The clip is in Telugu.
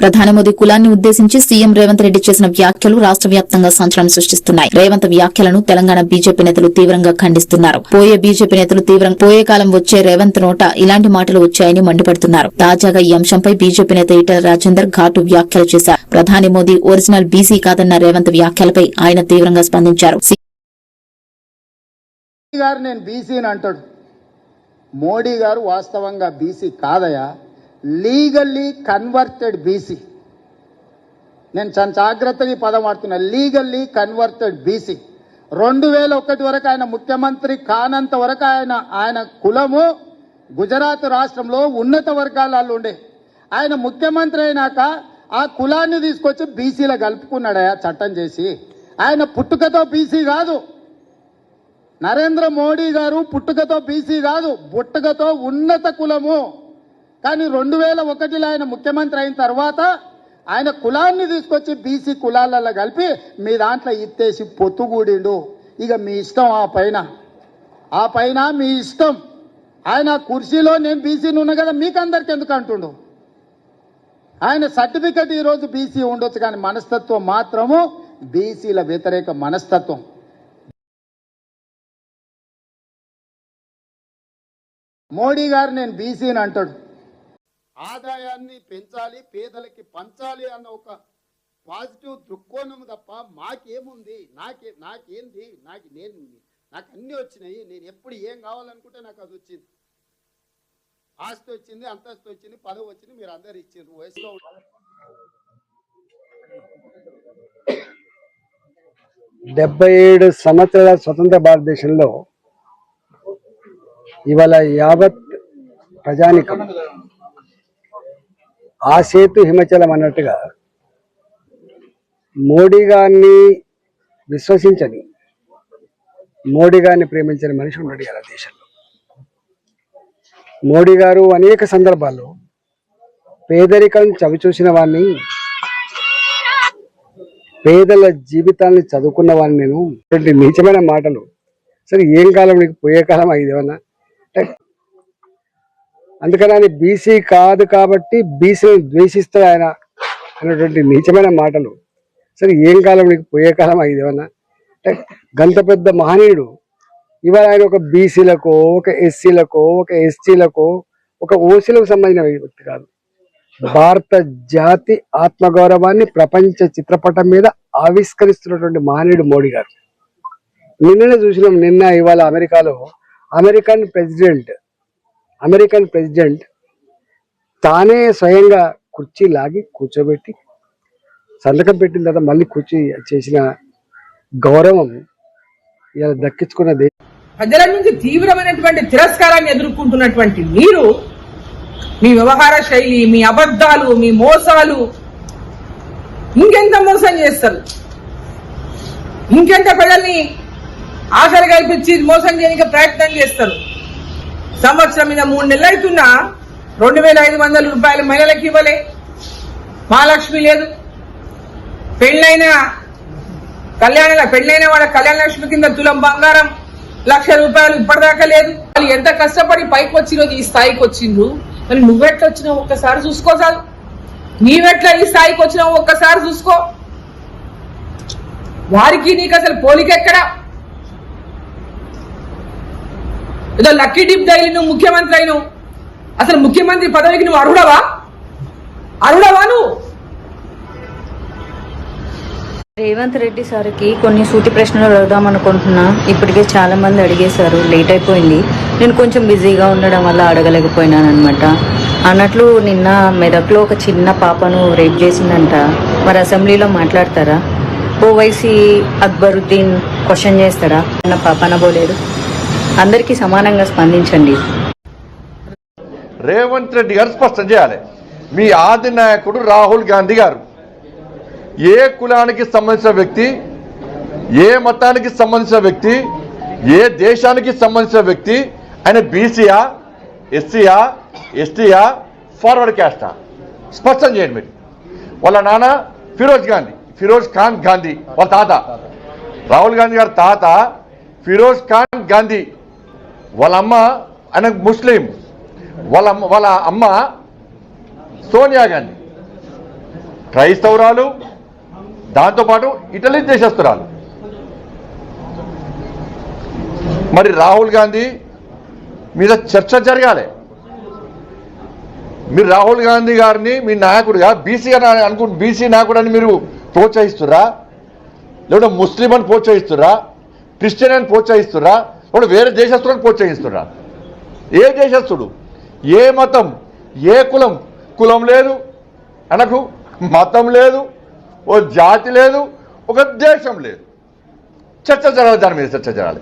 ప్రధాని మోదీ కులాన్ని ఉద్దేశించి సీఎం రేవంత్ రెడ్డి చేసిన వ్యాఖ్యలు రాష్ట్ర వ్యాప్తంగా సంచలనం సృష్టిస్తున్నాయి. రేవంత్ వ్యాఖ్యలను తెలంగాణ బీజేపీ నేతలు తీవ్రంగా ఖండిస్తున్నారు. పోయే బీజేపీ నేతలు తీవ్రం పోయే కాలం వచ్చే రేవంత్ నోట ఇలాంటి మాటలు వచ్చాయని మండిపడుతున్నారు. తాజాగా ఈ అంశంపై బీజేపీ నేత ఈటల రాజేందర్ ఘాటు వ్యాఖ్యలు చేశారు. ప్రధాని మోదీ ఒరిజినల్ బీసీ కాదన్న రేవంత్ వ్యాఖ్యలపై ఆయన తీవ్రంగా స్పందించారు. నేను బీసీని అంటాడు. మోడీ గారు వాస్తవంగా బీసీ కాదయా? లీగల్లీ కన్వర్టెడ్ బీసీ నేను చాలా జాగ్రత్తగా ఈ పదం వాడుతున్నా. లీగల్లీ కన్వర్టెడ్ బీసీ రెండు వేల ఒకటి వరకు ఆయన ముఖ్యమంత్రి కానంత వరకు ఆయన ఆయన కులము గుజరాత్ రాష్ట్రంలో ఉన్నత వర్గాలలో ఉండే. ఆయన ముఖ్యమంత్రి అయినాక ఆ కులాన్ని తీసుకొచ్చి బీసీలో కలుపుకున్నాడయా చట్టం చేసి. ఆయన పుట్టుకతో బీసీ కాదు. నరేంద్ర మోడీ గారు పుట్టుకతో బీసీ కాదు. పుట్టుకతో ఉన్నత కులము. కానీ రెండు వేల ఒకటిలో ఆయన ముఖ్యమంత్రి అయిన తర్వాత ఆయన కులాన్ని తీసుకొచ్చి బీసీ కులాలలో కలిపి మీ దాంట్లో ఇత్తేసి పొత్తుగూడిండు. ఇక మీ ఇష్టం ఆ పైన. ఆ పైన మీ ఇష్టం. ఆయన ఆ కుర్చీలో నేను బీసీని ఉన్నా కదా మీకు అందరికి ఎందుకు అంటుండు? ఆయన సర్టిఫికెట్ ఈరోజు బీసీ ఉండొచ్చు కానీ మనస్తత్వం మాత్రము బీసీల వ్యతిరేక మనస్తత్వం. మోడీ గారు నేను బీసీని అంటాడు. ఆదాయాన్ని పెంచాలి పేదలకి పంచాలి అన్న ఒక పాజిటివ్ దృక్కోణం తప్ప మాకేముంది? నాకే నాకేంది? నాకు నేను నాకు అన్నీ వచ్చినాయి. నేను ఎప్పుడు ఏం కావాలనుకుంటే నాకు అది వచ్చింది. ఆస్తి వచ్చింది అంతస్తు వచ్చింది పదవి వచ్చింది మీరు అందరు ఇచ్చిండ్రు. వయసులో డెబ్బై ఏడు సంవత్సరాల స్వతంత్ర భారతదేశంలో ఇవాళ యావత్ ప్రజానికం ఆ సేతు హిమచలం అన్నట్టుగా మోడీ గారిని విశ్వసించని మోడీ గారిని ప్రేమించని మనిషి ఉన్నాడు ఇలా దేశంలో. మోడీ గారు అనేక సందర్భాల్లో పేదరికం చవిచూసిన వాడిని పేదల జీవితాన్ని చదువుకున్న వాడిని నేను ఇటువంటి నీచమైన మాటలు సరే ఏం కాలం నీకు పోయే కాలం ఇది ఏమన్నా? అందుకని ఆయన బీసీ కాదు కాబట్టి బీసీని ద్వేషిస్తాడు ఆయన అనేటువంటి నీచమైన మాటలు. సరే ఏం కాలం నీకు? పోయే కాలం ఇది ఏమన్నా? అంటే గంత పెద్ద మహనీయుడు. ఇవాళ ఆయన ఒక బీసీలకో ఒక ఎస్సీలకో ఒక ఎస్టీలకో ఒక ఓసీలకు సంబంధించిన వ్యక్తి కాదు. భారత జాతి ఆత్మగౌరవాన్ని ప్రపంచ చిత్రపటం మీద ఆవిష్కరిస్తున్నటువంటి మహనీయుడు మోడీ గారు. నిన్ననే చూసినాం నిన్న ఇవాళ అమెరికాలో అమెరికన్ ప్రెసిడెంట్ అమెరికన్ ప్రెసిడెంట్ తానే స్వయంగా కుర్చీ లాగి కూర్చోబెట్టి సంతకం పెట్టిన తర్వాత మళ్ళీ కుర్చీ చేసిన గౌరవం ఇలా దక్కించుకున్నది ప్రజల నుంచి తీవ్రమైనటువంటి తిరస్కారాన్ని ఎదుర్కొంటున్నటువంటి మీరు మీ వ్యవహార శైలి మీ అబద్ధాలు మీ మోసాలు ఇంకెంత మోసం చేస్తారు? ఇంకెంత ప్రజల్ని ఆశలు కల్పించి మోసం చేయడానికి ప్రయత్నం చేస్తారు? సంవత్సరం మీద మూడు నెలలు అవుతున్నా రెండు వేల ఐదు వందల రూపాయలు మహిళలకు ఇవ్వలే. మహాలక్ష్మి లేదు. పెళ్ళైన కళ్యాణ పెళ్ళైన వాళ్ళ కళ్యాణ లక్ష్మి కింద తులం బంగారం. లక్ష రూపాయలు ఇప్పటిదాకా లేదు. వాళ్ళు ఎంత కష్టపడి పైకి వచ్చిందో ఈ స్థాయికి వచ్చిండ్రు. మరి నువ్వెట్లా వచ్చినావు ఒక్కసారి చూసుకో చాలు. నీవెట్లా ఈ స్థాయికి వచ్చినావు ఒక్కసారి చూసుకో. వారికి నీకు అసలు పోలికెక్కడా ఏదో లక్కీ డిప్ డైలీ నువ్వు ముఖ్యమంత్రి అయినావు అసలు ముఖ్యమంత్రి పదవికి నువ్వు అర్హుడవా? అర్హుడవా నువ్వు? రేవంత్ రెడ్డి సార్కి కొన్ని సూటి ప్రశ్నలు అడుగుదాం అనుకుంటున్నా. ఇప్పటికే చాలా మంది అడిగేశారు లేట్ అయిపోయింది. నేను కొంచెం బిజీగా ఉండడం వల్ల అడగలేకపోయినాను అనమాట అన్నట్లు నిన్న మెదక్లో ఒక చిన్న పాపను రేప్ చేసిందంట. మరి అసెంబ్లీలో మాట్లాడతారా? ఓవైసీ అక్బరుద్దీన్ క్వశ్చన్ చేస్తాడా? అన్న పాప అనబోలేదు. అందరికీ సమానంగా స్పందించండి. రేవంత్ రెడ్డి గారు స్పష్టం చేయాలి. మీ ఆది నాయకుడు రాహుల్ గాంధీ గారు ఏ కులానికి సంబంధించిన వ్యక్తి ఏ మతానికి సంబంధించిన వ్యక్తి ఏ దేశానికి సంబంధించిన వ్యక్తి ఆయన బీసీయా ఎస్సీయా ఎస్టీయా ఫార్వర్డ్ క్యాస్టా? స్పష్టం చేయండి మీరు. వాళ్ళ నాన్న ఫిరోజ్ గాంధీ ఫిరోజ్ ఖాన్ గాంధీ వాళ్ళ తాత. రాహుల్ గాంధీ గారి తాత ఫిరోజ్ ఖాన్ గాంధీ. వాళ్ళ అమ్మ ఆయన ముస్లిం. వాళ్ళ వాళ్ళ అమ్మ సోనియా గాంధీ. క్రైస్తవురాలు దాంతోపాటు ఇటలీ దేశస్తురాలు మరి రాహుల్ గాంధీ మీద చర్చ జరగాలి. మీరు రాహుల్ గాంధీ గారిని మీ నాయకుడిగా బీసీ అని అనుకు బీసీ నాయకుడు అని మీరు ప్రోత్సహిస్తురా లేదా ముస్లిం అని ప్రోత్సహిస్తురా క్రిస్టియన్ అని ప్రోత్సహిస్తురా వాడు వేరే దేశస్తులను ప్రోత్సహిస్తురా ఏ దేశస్తుడు ఏ మతం? ఏ కులం? కులం లేదు. అనకు? మతం లేదు. ఓ జాతి లేదు. ఒక దేశం లేదు. చర్చ జరగాలి దాని మీద చర్చ జరగాలి.